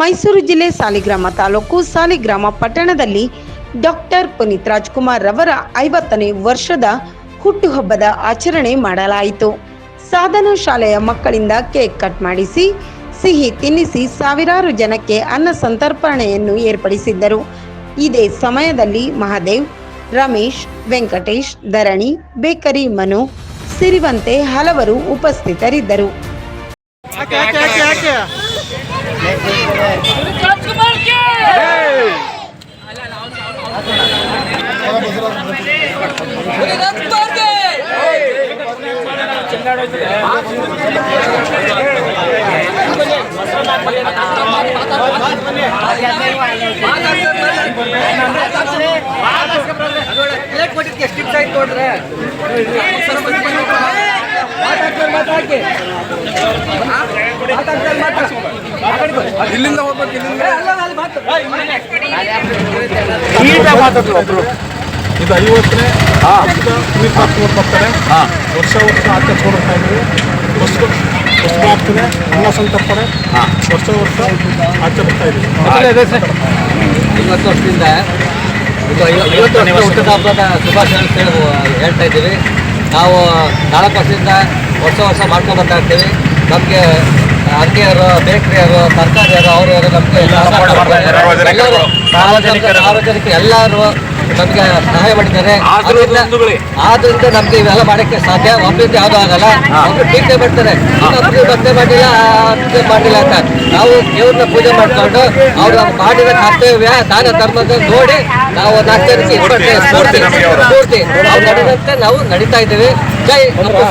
ಮೈಸೂರು ಜಿಲ್ಲೆ ಸಾಲಿಗ್ರಾಮ ತಾಲೂಕು ಸಾಲಿಗ್ರಾಮ ಪಟ್ಟಣದಲ್ಲಿ ಡಾಕ್ಟರ್ ಪುನೀತ್ ರಾಜ್ಕುಮಾರ್ ರವರ ಐವತ್ತನೇ ವರ್ಷದ ಹುಟ್ಟುಹಬ್ಬದ ಆಚರಣೆ ಮಾಡಲಾಯಿತು. ಸಾಧನ ಶಾಲೆಯ ಮಕ್ಕಳಿಂದ ಕೇಕ್ ಕಟ್ ಮಾಡಿಸಿ, ಸಿಹಿ ತಿನ್ನಿಸಿ ಸಾವಿರಾರು ಜನಕ್ಕೆ ಅನ್ನ ಸಂತರ್ಪಣೆಯನ್ನು ಏರ್ಪಡಿಸಿದ್ದರು. ಇದೇ ಸಮಯದಲ್ಲಿ ಮಹಾದೇವ್, ರಮೇಶ್, ವೆಂಕಟೇಶ್, ಧರಣಿ, ಬೇಕರಿ ಮನು ಸಿರಿವಂತೆ ಹಲವರು ಉಪಸ್ಥಿತರಿದ್ದರು. ಯಾಕೆ ಯಾಕೆ ಯಾಕೆ ಯಾಕೆ ಇಲ್ಲಿಂದ ಹೋಗ್ಬೇಕು ಇಲ್ಲಿಂದ ಇದು ಐವತ್ತನೇ ಪುನೀತ್ ರಾಜ್ಕುಮಾರ್ ಬರ್ತಾರೆ. ವರ್ಷ ವರ್ಷ ಆಚರಿಸ್ಕೊಡ್ತಾ ಇದ್ದೀವಿ. ವರ್ಷ ವರ್ಷ ಆಗ್ತದೆ ಅನ್ನ ಸಂತರ್ಪಣೆ. ವರ್ಷ ವರ್ಷ ಆಚರಿಸ್ತಾ ಇದ್ದೀವಿ. ಐವತ್ತು ವರ್ಷದಿಂದ ಇದು ಐವ- ಐವತ್ತು ವರ್ಷದ ಹಬ್ಬದ ಶುಭಾಶಯ ಹೇಳ್ತಾ ಇದ್ದೀವಿ. ನಾವು ನಾಲ್ಕು ವರ್ಷದಿಂದ ವರ್ಷ ವರ್ಷ ಮಾಡ್ಕೊಂಡು ಬರ್ತಾ ಇರ್ತೀವಿ. ನಮಗೆ ಅಂಗಡಿಯವರು ಬೇಕರಿಯರು ತರಕಾರಿಯವರು ಅವರು ಯಾರು ನಮಗೆ ಸಾರ್ವಜನಿಕರು ಎಲ್ಲರೂ ನಮಗೆ ಸಹಾಯ ಮಾಡಿದ್ದಾರೆ. ಆದ್ರಿಂದ ನಮ್ಗೆ ಇವೆಲ್ಲ ಮಾಡಕ್ಕೆ ಸಾಧ್ಯ. ಒಬ್ಬರಿಂದ ಯಾವ್ದು ಆಗಲ್ಲ. ಒಬ್ರು ಟೀಕೆ ಮಾಡ್ತಾರೆ. ಒಬ್ರು ಭಕ್ತಿ ಮಾಡಿಲ್ಲ ಪೂಜೆ ಮಾಡಿಲ್ಲ ಅಂತ. ನಾವು ದೇವ್ರನ್ನ ಪೂಜೆ ಮಾಡ್ಕೊಂಡು ಅವ್ರು ಮಾಡಿದ ಕರ್ತವ್ಯ ದಾನ ಧರ್ಮದ ನೋಡಿ ನಾವು ನಾಲ್ಕು ಸ್ಫೂರ್ತಿ. ಸ್ಫೂರ್ತಿ ನಾವು ನಡೆದಂತೆ ನಾವು ನಡೀತಾ ಇದ್ದೀವಿ. ಜೈ ಅಪ್ಪು